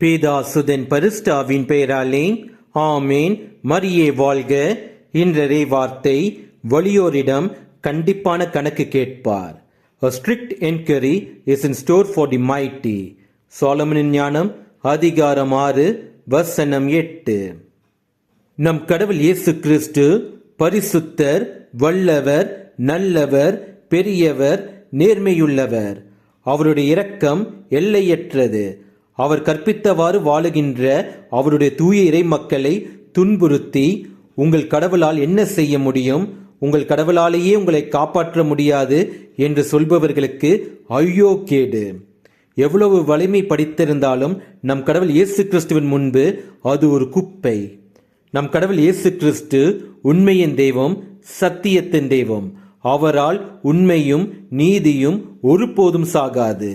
பேதாசுதன் பரிஸ்டாவின் பெயராலே ஆமேன். மரியே வாழ்க. இன்றரே வார்த்தை வலியோரிடம் கண்டிப்பான கணக்கு கேட்பார். A strict enquiry is in store for the mighty. சோலமனின் ஞானம் அதிகாரம் ஆறு வசனம் எட்டு. நம் கடவுள் இயேசு கிறிஸ்து பரிசுத்தர் வல்லவர் நல்லவர் பெரியவர் நேர்மையுள்ளவர். அவருடைய இரக்கம் எல்லையற்றது. அவர் கற்பித்தவாறு வாழுகின்ற அவருடைய தூய இறை மக்களை துன்புறுத்தி உங்கள் கடவுளால் என்ன செய்ய முடியும்? உங்கள் கடவுளாலேயே உங்களை காப்பாற்ற முடியாது என்று சொல்பவர்களுக்கு ஐயோ கேடு எவ்வளவு வலிமை படித்திருந்தாலும் நம் கடவுள் இயேசு கிறிஸ்துவின் முன்பு அது ஒரு குப்பை. நம் கடவுள் இயேசு கிறிஸ்து உண்மையின் தெய்வம் சத்தியத்தின் தெய்வம். அவரால் உண்மையும் நீதியும் ஒருபோதும் சாகாது.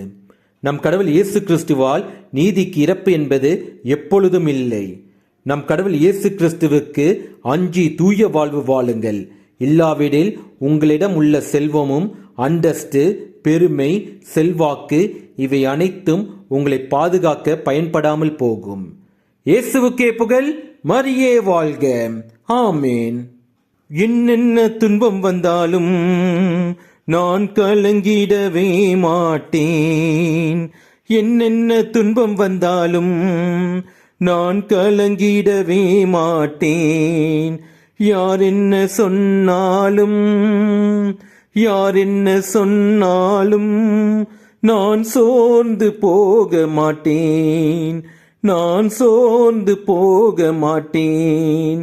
நம் கடவுள் இயேசு கிறிஸ்துவால் நீதிக்கு இறப்பு என்பது எப்பொழுதும் இல்லை. நம் கடவுள் இயேசு கிறிஸ்துவுக்கு அஞ்சி தூய வாழ்வு வாழுங்கள். இல்லாவிடில் உங்களிடம் உள்ள செல்வமும் அந்தஸ்து பெருமை செல்வாக்கு இவை அனைத்தும் உங்களை பாதுகாக்க பயன்படாமல் போகும். இயேசுவுக்கே புகழ் மரியே வாழ்க. ஆமேன். என்னென்ன துன்பம் வந்தாலும் நான் கலங்கிடவே மாட்டேன். என்னென்ன துன்பம் வந்தாலும் நான் கலங்கிடவே மாட்டேன். யார் என்ன சொன்னாலும் யார் என்ன சொன்னாலும் நான் சோர்ந்து போக மாட்டேன். நான் சோர்ந்து போக மாட்டேன்.